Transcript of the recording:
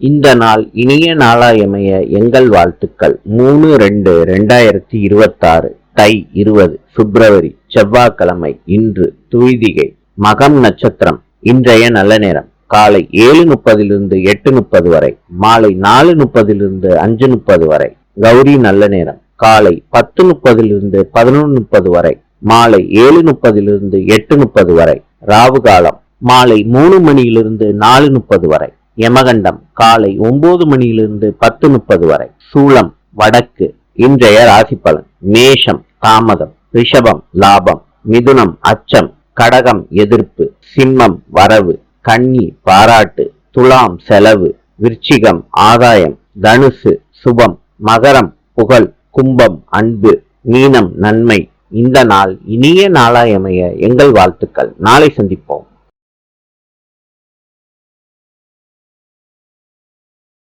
இந்த நாள் இனிய நாளாயமைய எங்கள் வாழ்த்துக்கள். மூணு ரெண்டு ரெண்டாயிரத்தி இருபத்தாறு தை இருபது பிப்ரவரி செவ்வாய்க்கிழமை இன்று துய்திகை மகம் நட்சத்திரம் இன்றைய நல்ல நேரம். காலை ஏழு முப்பதிலிருந்து எட்டு முப்பது வரை மாலை நாலு முப்பதிலிருந்து அஞ்சு முப்பது வரை கௌரி நல்ல நேரம். காலை பத்து முப்பதிலிருந்து பதினொன்று முப்பது வரை மாலை ஏழு முப்பதிலிருந்து எட்டு முப்பது வரை ராவு காலம் மாலை மூணு மணியிலிருந்து நாலு முப்பது வரை. யமகண்டம் காலை ஒன்பது மணியிலிருந்து பத்து முப்பது வரை. சூளம் வடக்கு இன்றைய ராசி பலன். மேஷம் தாமதம் ரிஷபம் லாபம் மிதுனம் அச்சம் கடகம் எதிர்ப்பு சிம்மம் வரவு கன்னி பாராட்டு துலாம் செலவு விருச்சிகம் ஆதாயம் தனுசு சுபம் மகரம் புகழ் கும்பம் அன்பு மீனம் நன்மை. இந்த நாள் இனிய நாளாயமைய எங்கள் வாழ்த்துக்கள். நாளை சந்திப்போம்.